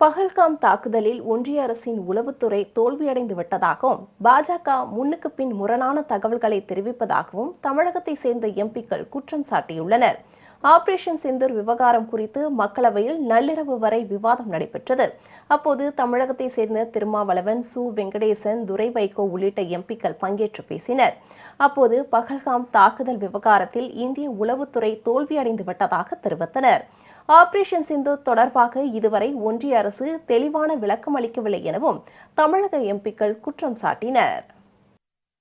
பகல்காம் தாக்குதலில் ஒன்றிய அரசின் உளவுத்துறை தோல்வியடைந்து விட்டதாகவும் பாஜக முன்னுக்கு பின் முரணான தகவல்களை தெரிவிப்பதாகவும் தமிழகத்தை சேர்ந்த எம்பிக்கள் குற்றம் சாட்டியுள்ளனர். ஆபரேஷன் சிந்தூர் விவகாரம் குறித்து மக்களவையில் நள்ளிரவு வரை விவாதம் நடைபெற்றது. அப்போது தமிழகத்தை சேர்ந்த திருமாவளவன் சு. வெங்கடேசன் துரை வைகோ உள்ளிட்ட எம்பிக்கள் பங்கேற்று பேசினர். அப்போது பகல்காம் தாக்குதல் விவகாரத்தில் இந்திய உளவுத்துறை தோல்வியடைந்து விட்டதாக தெரிவித்தனர். ஆபரேஷன் சிந்து தொடர்பாக இதுவரை ஒன்றிய அரசு தெளிவான விளக்கம் அளிக்கவில்லை எனவும் தமிழக எம்பிக்கள் குற்றம் சாட்டினர்.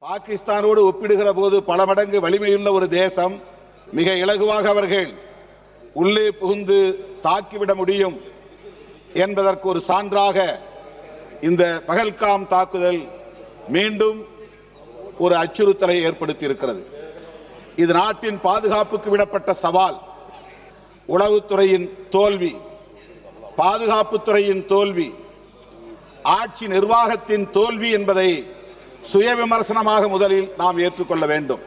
பாகிஸ்தானோடு ஒப்பிடுகிற போது பல மடங்கு வலிமையுள்ள ஒரு தேசம் மிக இலகுவாக அவர்கள் உள்ளே புகுந்து தாக்கிவிட முடியும் என்பதற்கு ஒரு சான்றாக இந்த பகல்காம் தாக்குதல் மீண்டும் ஒரு அச்சுறுத்தலை ஏற்படுத்தி இருக்கிறது இது நாட்டின் பாதுகாப்புக்கு விடப்பட்ட சவால். உளவுத்துறையின் தோல்வி பாதுகாப்புத்துறையின் தோல்வி ஆட்சி நிர்வாகத்தின் தோல்வி என்பதை சுய விமர்சனமாக முதலில் நாம் ஏற்றுக்கொள்ள வேண்டும்.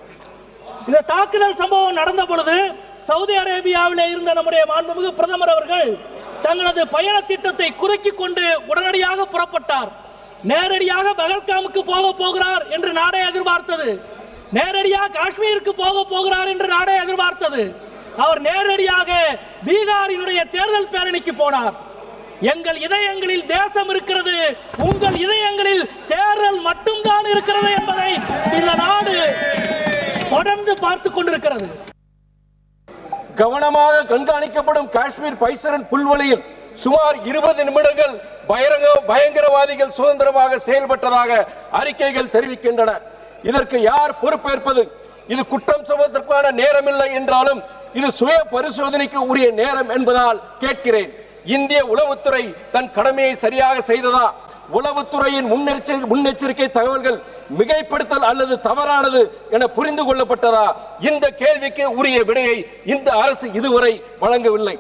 இந்த தாக்குதல் சம்பவம் நடந்த பொழுது சவுதி அரேபியாவிலே இருந்த நம்முடைய மாண்புமிகு பிரதமர் அவர்கள் தங்களது பயண திட்டத்தை குறுக்கிக் கொண்டு உடனடியாக புறப்பட்டார். நேரடியாக பகல்காமுக்கு போக போகிறார் என்று நாடே எதிர்பார்த்தது. நேரடியாக காஷ்மீருக்கு போக போகிறார் என்று நாடே எதிர்பார்த்தது. அவர் நேரடியாக பீகாரினுடைய தேர்தல் பேரணிக்கு போனார். எங்கள் இதயங்களில் தேசம் இருக்கிறது உங்கள் இதயங்களில் தேர்தல் மட்டும்தான் இருக்கிறது என்பதை பார்த்து கொண்டிருக்கிறது. கவனமாக கண்காணிக்கப்படும் காஷ்மீர் பைசரன் புல்வெளியில் சுமார் இருபது நிமிடங்கள் பயரங்க பயங்கரவாதிகள் சுதந்திரமாக செயல்பட்டதாக அறிக்கைகள் தெரிவிக்கின்றன. இதற்கு யார் பொறுப்பேற்பது? இது குற்றம் சுமத்துவதற்கான நேரமில்லை என்றாலும் இது சுய பரிசோதனைக்கு உரிய நேரம் என்பதால் கேட்கிறேன். இந்திய உளவுத்துறை தன் கடமையை சரியாக செய்ததா? உளவுத்துறையின் முன்னெச்சரிக்கை முன்னெச்சரிக்கை தகவல்கள் மிகைப்படுத்தல் அல்லது தவறானது என புரிந்து கொள்ளப்பட்டதா? இந்த கேள்விக்கு உரிய விடையை இந்த அரசு இதுவரை வழங்கவில்லை.